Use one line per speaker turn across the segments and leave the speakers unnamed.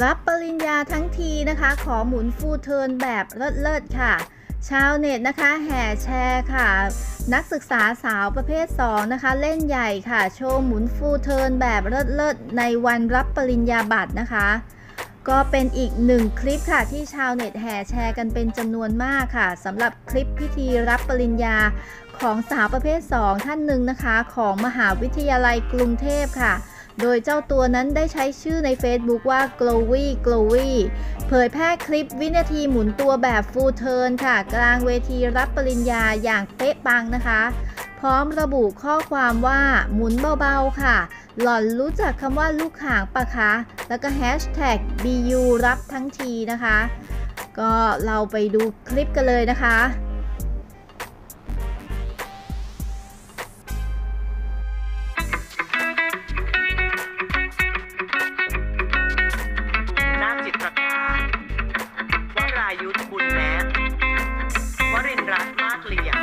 รับปริญญาทั้งทีนะคะ ขอหมุนฟูเทิร์นแบบเลิศๆค่ะ ชาวเน็ตนะคะ แห่แชร์ค่ะ นักศึกษาสาวประเภท 2 นะคะ เล่นใหญ่ค่ะ โชว์หมุนฟูเทิร์นแบบเลิศๆในวันรับปริญญาบัตรนะคะ ก็เป็นอีกหนึ่งคลิปค่ะ ที่ชาวเน็ตแห่แชร์กันเป็นจำนวนมากค่ะสำหรับคลิปพิธีรับปริญญาของสาวประเภท 2 ท่านหนึ่งนะคะ ของมหาวิทยาลัยกรุงเทพค่ะ โดยเจ้าตัวนั้นได้ใช้ชื่อใน Facebook ว่า Glowy Glowy เผยแพร่คลิปวินาทีหมุนตัวแบบ full turn ค่ะ กลางเวทีรับปริญญาอย่างเป๊ะปังนะคะ พร้อมระบุข้อความว่าหมุนเบาๆค่ะ หล่อนรู้จักคำว่าลูกข่างปะคะ แล้วก็แฮชแท็ก BU รับทั้งทีนะคะ ก็เราไปดูคลิปกันเลยนะคะ
รายุทธบุญแม้วรินทร์รัตน์มากเหลี่ยม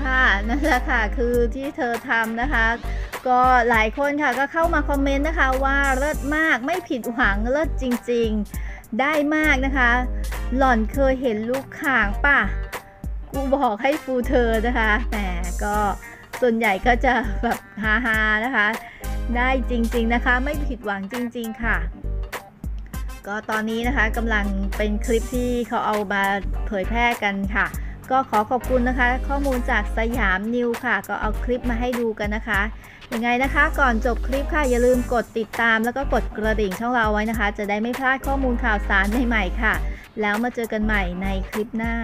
ค่ะนั่นแหละค่ะคือที่เธอทำนะคะ ก็หลายคนค่ะก็เข้ามาคอมเมนต์นะคะว่าเลิศมากไม่ผิดหวังเลิศจริงๆ ได้มากนะคะ หล่อนเคยเห็นลูกข่างป่ะ กูบอกให้ฟูเธอนะคะแหมก็ส่วนใหญ่ก็จะแบบฮาๆนะคะ ได้จริงๆนะคะ ไม่ผิดหวังจริง ๆค่ะ ก็ตอนนี้นะคะกำลังเป็นคลิปที่เขาเอามาเผยแพร่กันค่ะ ก็ขอขอบคุณนะคะ ข้อมูลจากสยามนิวค่ะ ก็เอาคลิปมาให้ดูกันนะคะยังไงนะคะ ก่อนจบคลิปค่ะ อย่าลืมกดติดตามแล้วก็กดกระดิ่งช่องเราไว้นะคะ จะได้ไม่พลาดข้อมูลข่าวสารใหม่ๆค่ะ แล้วมาเจอกันใหม่ในคลิปหน้า